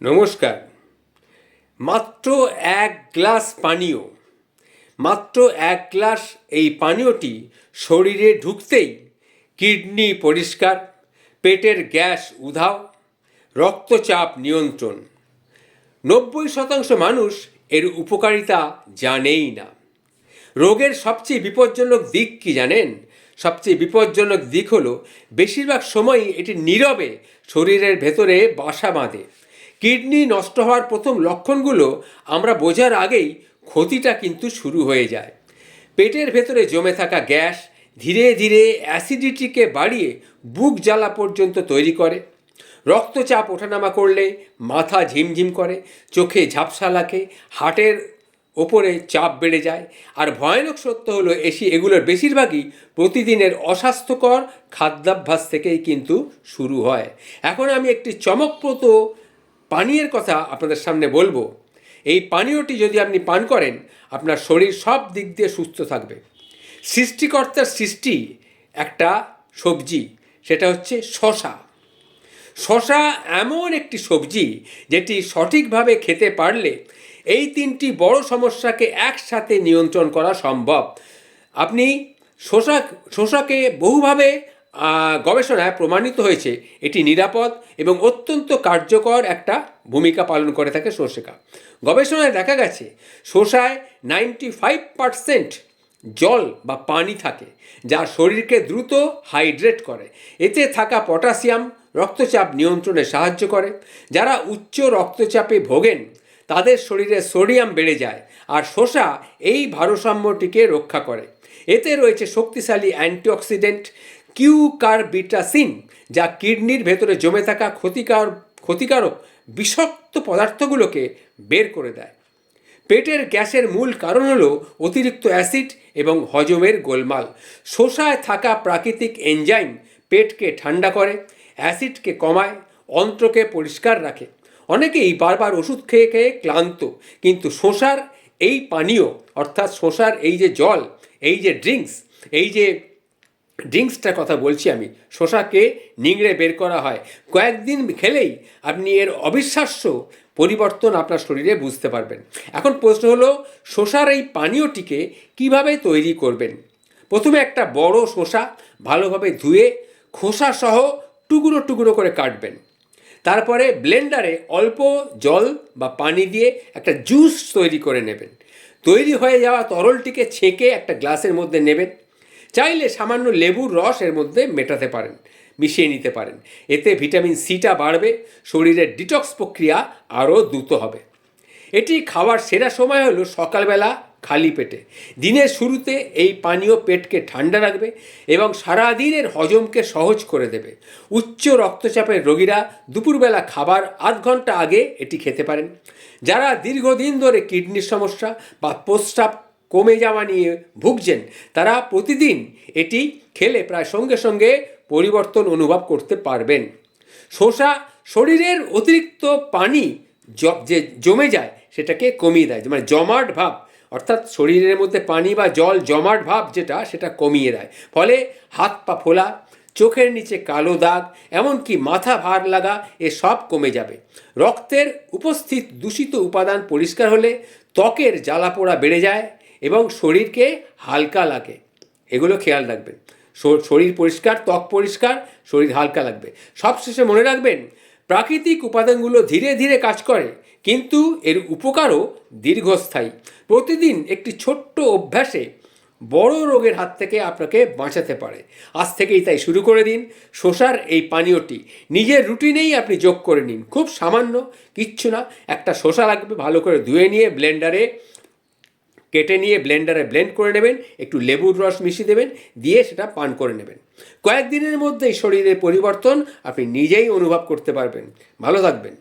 নমস্কার। মাত্র এক গ্লাস পানীয়, মাত্র এক গ্লাস এই পানীয়টি শরীরে ঢুকতেই কিডনি পরিষ্কার, পেটের গ্যাস উধাও, রক্তচাপ নিয়ন্ত্রণ। নব্বই শতাংশ মানুষ এর উপকারিতা জানেই না। রোগের সবচেয়ে বিপজ্জনক দিক কি জানেন? সবচেয়ে বিপজ্জনক দিক হলো, বেশিরভাগ সময়ই এটি নীরবে শরীরের ভেতরে বাসা বাঁধে। কিডনি নষ্ট হওয়ার প্রথম লক্ষণগুলো আমরা বোঝার আগেই ক্ষতিটা কিন্তু শুরু হয়ে যায়। পেটের ভেতরে জমে থাকা গ্যাস ধীরে ধীরে অ্যাসিডিটিকে বাড়িয়ে বুক জ্বালা পর্যন্ত তৈরি করে। রক্তচাপ ওঠানামা করলে মাথা ঝিমঝিম করে, চোখে ঝাপসা লাগে, হার্টের ওপরে চাপ বেড়ে যায়। আর ভয়ানক সত্য হলো, এসি এগুলোর বেশিরভাগই প্রতিদিনের অস্বাস্থ্যকর খাদ্যাভ্যাস থেকেই কিন্তু শুরু হয়। এখন আমি একটি চমকপ্রদ পানীয়ের কথা আপনাদের সামনে বলব। এই পানীয়টি যদি আপনি পান করেন, আপনার শরীর সব দিক দিয়ে সুস্থ থাকবে। সৃষ্টিকর্তার সৃষ্টি একটা সবজি, সেটা হচ্ছে শশা। শশা এমন একটি সবজি যেটি সঠিকভাবে খেতে পারলে এই তিনটি বড় সমস্যাকে একসাথে নিয়ন্ত্রণ করা সম্ভব। আপনি শশা, শশাকে বহুভাবে গবেষণায় প্রমাণিত হয়েছে, এটি নিরাপদ এবং অত্যন্ত কার্যকর একটা ভূমিকা পালন করে থাকে শস্যকা গবেষণায় দেখা গেছে শসায় নাইনটি ফাইভ পারসেন্ট জল বা পানি থাকে, যা শরীরকে দ্রুত হাইড্রেট করে। এতে থাকা পটাশিয়াম রক্তচাপ নিয়ন্ত্রণে সাহায্য করে। যারা উচ্চ রক্তচাপে ভোগেন, তাদের শরীরে সোডিয়াম বেড়ে যায় আর শসা এই ভারসাম্যটিকে রক্ষা করে। এতে রয়েছে শক্তিশালী অ্যান্টিঅক্সিডেন্ট কিউকারবিটাসিন, যা কিডনির ভেতরে জমে থাকা ক্ষতিকার, ক্ষতিকারক বিষাক্ত পদার্থগুলোকে বের করে দেয়। পেটের গ্যাসের মূল কারণ হল অতিরিক্ত অ্যাসিড এবং হজমের গোলমাল। শোষায় থাকা প্রাকৃতিক এনজাইম পেটকে ঠান্ডা করে, অ্যাসিডকে কমায়, অন্ত্রকে পরিষ্কার রাখে। অনেকেই বারবার ওষুধ খেয়ে খেয়ে ক্লান্ত, কিন্তু শোষার এই পানীয়, অর্থাৎ শোষার এই যে জল, এই যে ড্রিঙ্কস, এই যে ড্রিঙ্কসটার কথা বলছি আমি। শশাকে নিংড়ে বের করা হয়। কয়েকদিন খেলেই আপনি এর অবিশ্বাস্য পরিবর্তন আপনার শরীরে বুঝতে পারবেন। এখন প্রশ্ন হলো, শশার এই পানীয়টিকে কীভাবে তৈরি করবেন? প্রথমে একটা বড় শসা ভালোভাবে ধুয়ে খোসা সহ টুকরো টুকরো করে কাটবেন। তারপরে ব্লেন্ডারে অল্প জল বা পানি দিয়ে একটা জুস তৈরি করে নেবেন। তৈরি হয়ে যাওয়া তরলটিকে ছেঁকে একটা গ্লাসের মধ্যে নেবেন। চাইলে সামান্য লেবুর রস এর মধ্যে মেটাতে পারেন, মিশিয়ে নিতে পারেন। এতে ভিটামিন সিটা বাড়বে, শরীরের ডিটক্স প্রক্রিয়া আরও দ্রুত হবে। এটি খাওয়ার সেরা সময় হলো সকালবেলা খালি পেটে। দিনের শুরুতে এই পানীয় পেটকে ঠান্ডা রাখবে এবং সারাদিনের হজমকে সহজ করে দেবে। উচ্চ রক্তচাপের রোগীরা দুপুরবেলা খাবার আধ ঘণ্টা আগে এটি খেতে পারেন। যারা দীর্ঘদিন ধরে কিডনির সমস্যা বা প্রস্রাব কমে যাওয়া নিয়ে ভুগছেন। তারা প্রতিদিন এটি খেলে প্রায় সঙ্গে সঙ্গে পরিবর্তন অনুভব করতে পারবেন। শসা শরীরের অতিরিক্ত পানি যে জমে যায়, সেটাকে কমিয়ে দেয়। মানে জমাট ভাব, অর্থাৎ শরীরের মধ্যে পানি বা জল জমাট ভাব যেটা, সেটা কমিয়ে দেয়। ফলে হাত পা ফোলা, চোখের নিচে কালো দাগ, এমনকি মাথা ভার লাগা, এ সব কমে যাবে। রক্তের উপস্থিত দূষিত উপাদান পরিষ্কার হলে ত্বকের জ্বালা পোড়া বেড়ে যায় এবং শরীরকে হালকা লাগে। এগুলো খেয়াল রাখবেন। শরীর পরিষ্কার, ত্বক পরিষ্কার, শরীর হালকা লাগবে। সবশেষে মনে রাখবেন, প্রাকৃতিক উপাদানগুলো ধীরে ধীরে কাজ করে, কিন্তু এর উপকারও দীর্ঘস্থায়ী। প্রতিদিন একটি ছোট্ট অভ্যাসে বড় রোগের হাত থেকে আপনাকে বাঁচাতে পারে। আজ থেকেই তাই শুরু করে দিন। শসার এই পানীয়টি নিজের রুটিনেই আপনি যোগ করে নিন। খুব সামান্য, কিচ্ছু না। একটা শসা লাগবে, ভালো করে ধুয়ে নিয়ে ব্লেন্ডারে কেটে নিয়ে ব্লেন্ডারে ব্লেন্ড করে নেবেন, একটু লেবুর রস মিশিয়ে দেবেন, দিয়ে সেটা পান করে নেবেন। কয়েকদিনের মধ্যেই শরীরের পরিবর্তন আপনি নিজেই অনুভব করতে পারবেন। ভালো থাকবেন।